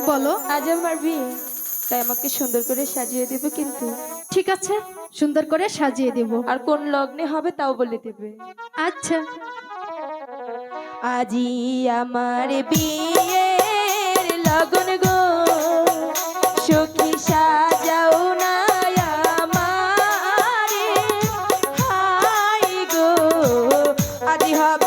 বলো। আজ আমার বিয়ে। তাই আমাকে সুন্দর করে সাজিয়ে দেবে কিন্তু। ঠিক আছে সুন্দর করে সাজিয়ে দেব। আর কোন লগ্নে হবে তাও বলে দেবে। আচ্ছা। আজি আমার বিয়ের লগন গো। সখী সাজাও না আমারে। হাই গো। আজি হবে